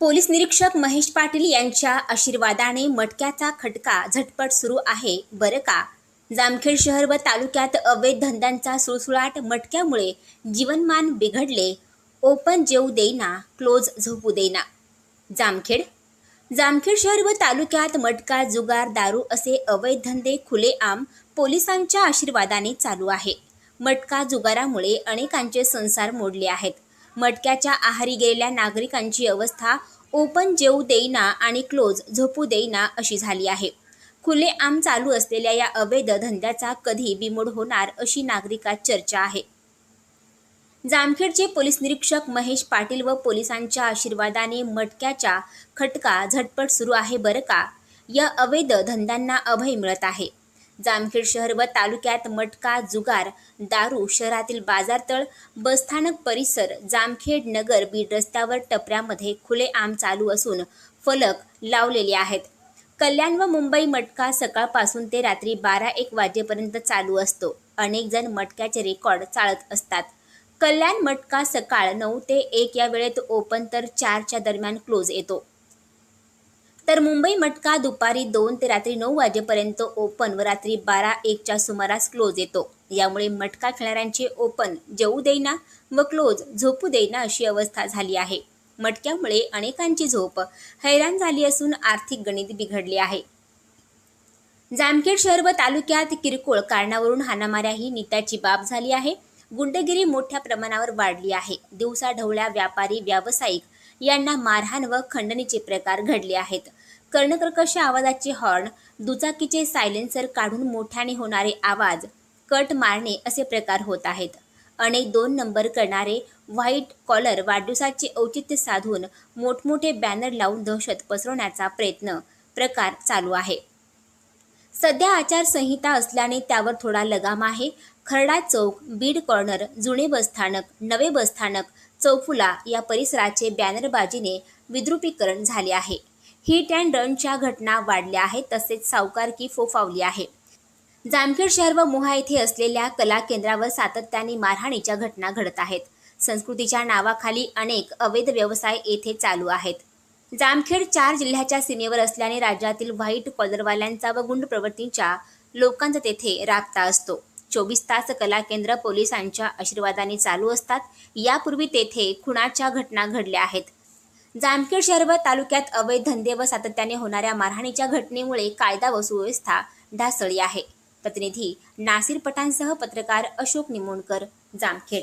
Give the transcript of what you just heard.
Police निरीक्षक महेश पाटील यांच्या आशीर्वादाने मटक्याचा खटका झटपट सुरू आहे. बरं का? जामखेड शहर व तालुक्यात अवैध धंद्यांचा सुळसुळाट मटक्यामुळे जीवनमान बिघडले. ओपन जेऊ देईना क्लोज झोपू देईना. जामखेड? जामखेड शहर व तालुक्यात मटका जुगार दारू असे अवैध धंदे खुलेआम पोलिसांच्या आशीर्वादाने चालू आहे. मटका जुगारामुळे अनेकांचे संसार मोडले आहेत. मटक्याच्या आहारी गेलेल्या नागरिकांची अवस्था ओपन जेऊ देईना आणि क्लोज झोपू देईना अशी झाली आहे. खुलेआम चालू असलेल्या या अवैध धंद्याचा कधी बिमोड होणार अशी नागरिकात चर्चा आहे. जामखेडचे पोलीस निरीक्षक महेश पाटील व पोलिसांच्या आशीर्वादाने मटक्याच्या खटका झटपट सुरू आहे बरं का? या अवैध धंद्यांना अभय मिळत आहे. जामखेड शहर व तालुक्यात मटका जुगार दारू शहरातील बाजारतळ बसस्थानक परिसर जामखेड नगर बीड रस्त्यावर टपऱ्यामध्ये खुलेआम चालू असून फलक लावलेले आहेत. कल्याण व मुंबई मटका सकाळपासून ते रात्री बारा एक वाजेपर्यंत चालू असतो. अनेक जण मटक्याचे रेकॉर्ड चाळत असतात. कल्याण मटका सकाळ नऊ ते एक या वेळेत ओपन तर चारच्या दरम्यान क्लोज येतो. तर मुंबई मटका दुपारी दोन ते रात्री नऊ वाजेपर्यंत ओपन व रात्री बारा एकच्या सुमारास क्लोज येतो. यामुळे मटका खेळणाऱ्यांचे ओपन जेऊ देईना व क्लोज झोपू देईना अशी अवस्था झाली आहे. मटक्यामुळे अनेकांची झोप हैराण झाली असून आर्थिक गणित बिघडले आहे. जामखेड शहर व तालुक्यात किरकोळ कारणावरून हाणामाऱ्या ही नित्याची बाब झाली आहे. गुंडगिरी मोठ्या प्रमाणावर वाढली आहे. दिवसा ढवळ्या व्यापारी व्यावसायिक यांना मारहाण व खंडणीचे प्रकार घडले आहेत. कर्णकर्कश आवाजाचे हॉर्न दुचाकीचे सायलेन्सर काढून मोठ्याने होणारे आवाज कट मारणे असे प्रकार होत आहेत. अनेक दोन नंबर करणारे व्हाईट कॉलर वाढदिवसाचे औचित्य साधून मोठमोठे बॅनर लावून दहशत पसरवण्याचा प्रयत्न प्रकार चालू आहे. सध्या आचारसंहिता असल्याने त्यावर थोडा लगाम आहे. खरडा चौक बीड कॉर्नर जुने बसस्थानक नवे बसस्थानक चौफुला या परिसराचे बॅनरबाजीने विद्रुपीकरण झाले आहे. हिट अँड रनच्या घटना वाढल्या आहेत तसेच सावकारकी फोफावली आहे. जामखेड शहर व मोहा येथे असलेल्या कला केंद्रावर सातत्याने मारहाणीच्या घटना घडत आहेत. संस्कृतीच्या नावाखाली अनेक अवैध व्यवसाय येथे चालू आहेत. जामखेड चार जिल्ह्याच्या सीमेवर असल्याने राज्यातील व्हाईट कॉलरवाल्यांचा व गुंड प्रवृत्तीच्या लोकांचा तेथे राबता असतो. चोवीस तास कला केंद्र पोलिसांच्या आशीर्वादाने चालू असतात. यापूर्वी तेथे खुणाच्या घटना घडल्या आहेत. जामखेड शहर व तालुक्यात अवैध धंदे व सातत्याने होणाऱ्या मारहाणीच्या घटनेमुळे कायदा व सुव्यवस्था ढासळली आहे. प्रतिनिधी नासिर पठाणसह पत्रकार अशोक निमोणकर जामखेड.